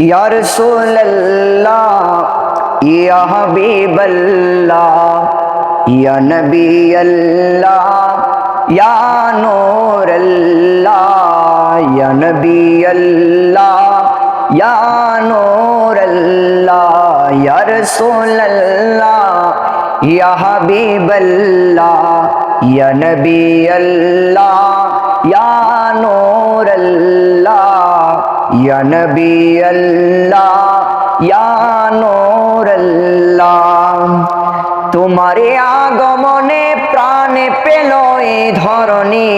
ইয়া নবী আল্লাহ ইয়া নূর আল্লাহ ইয়া রাসূলুল্লাহ ইয়া হাবিবাল্লাহ ইয়া নবী আল্লাহ ইয়া ইয়া নবী আল্লাহ ইয়া নূর আল্লাহ তোমারে আগমনে প্রাণে পেল এই ধরনী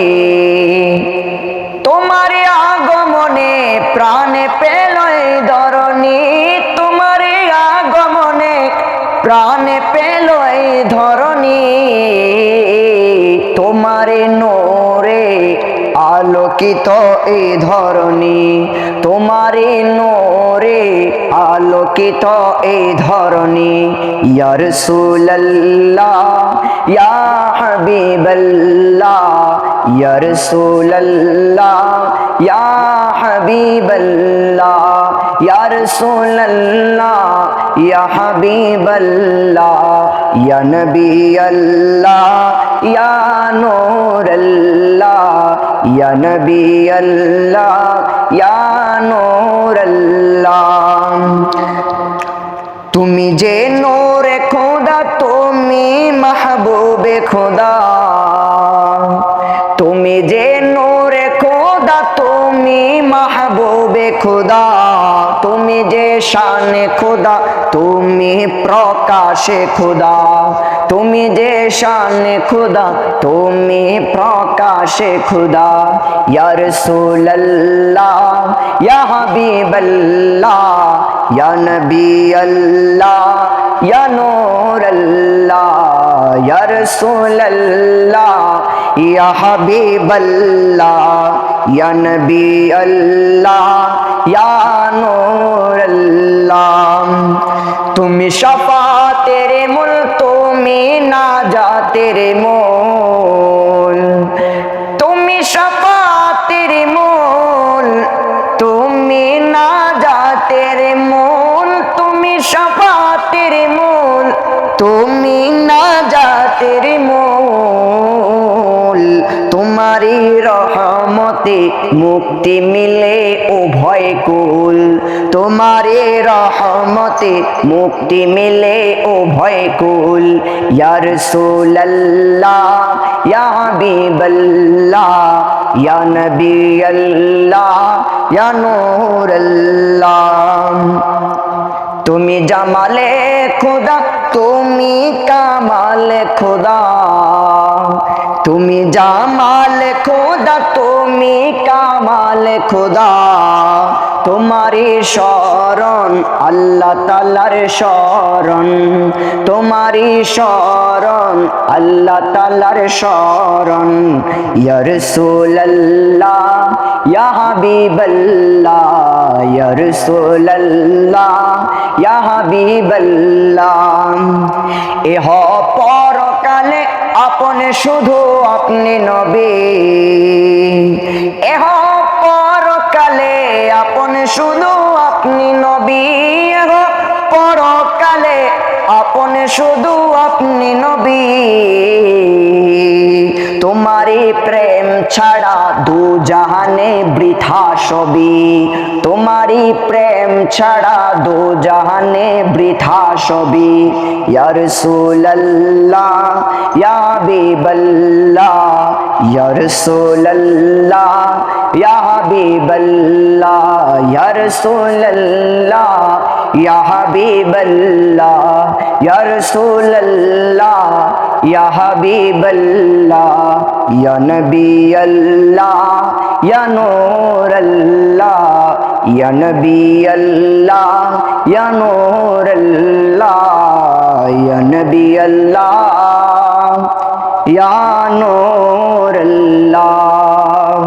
আলোকিত এই ধরনী তোমারে নোরে আলোকিত এই ধরনী ইয়া রাসূলুল্লাহ, ইয়া হাবিবাল্লাহ, ইয়া রাসূলুল্লাহ, ইয়া হাবিবাল্লাহ, ইয়া রাসূলুল্লাহ, ইয়া হাবিবাল্লাহ, ইয়া নবী আল্লাহ ইয়া নূর ইয়া নবী আল্লাহ ইয়া নূর আল্লাহ তুমি যে নূরে খোদা, তুমি মাহবুবে খোদা। তুমি যে নূরে খোদা, তুমি মাহবুবে খোদা। যে শানে খোদা, তুমি প্রকাশে খোদা। তুমি যে শানে খোদা, তুমি প্রকাশে খোদা। ইয়া রাসূলুল্লাহ, ইয়া হাবিবাল্লাহ, ইয়া নবী আল্লাহ ইয়া নূর আল্লাহ ইয়া রাসূলুল্লাহ, ইয়া হাবিবাল্লাহ। ইয়া নবী আল্লাহ ইয়া নূর আল্লাহ তুমি শফাতের মূল তুমি না জাতের মূল তুমি শফাতের মূল তুমি না জাতের মূল তুমি শফাতের মূল তুমি না রহমতে মুক্তি মিলে উভয় কুল। তোমারে রহমতে মুক্তি মিলে উভয় কুল। ইয়া রাসূলুল্লাহ, ইয়া হাবিবাল্লাহ, ইয়া নবী আল্লাহ ইয়া নূর তুমি জামালে খোদা, তুমি কামালে খোদা। তুমি জামাল খোদা তোমারি শরণ, আল্লাহ তালার শরণ। তোমারি শরণ, আল্লাহ তালার শরণ। ইয়া রাসূলুল্লাহ, ইয়া হাবিবাল্লাহ, ইয়া রাসূলুল্লাহ, ইয়া হাবিবাল্লাহ। এহ পরকালে আপনি শুধু আপনি নবী। শুধু আপনি নবী। তোমারি প্রেম ছাড়া দু জাহানে বৃথা সবই তোমারি প্রেম ছাড়া দু জাহানে বৃথা সবই ইয়া রাসূলুল্লাহ, ইয়া হাবিবাল্লাহ, ইয়া রাসূলুল্লাহ, ইয়া হাবিবাল্লাহ, ইয়া রাসূলুল্লাহ ইয়া হাবিবাল্লাহ, ইয়া রাসূলুল্লাহ, ইয়া হাবিবাল্লাহ, ইয়া নবী আল্লাহ ইয়া নূর আল্লাহ ইয়া নবী আল্লাহ ইয়া নূর আল্লাহ ইয়া নবী আল্লাহ ইয়া নূর আল্লাহ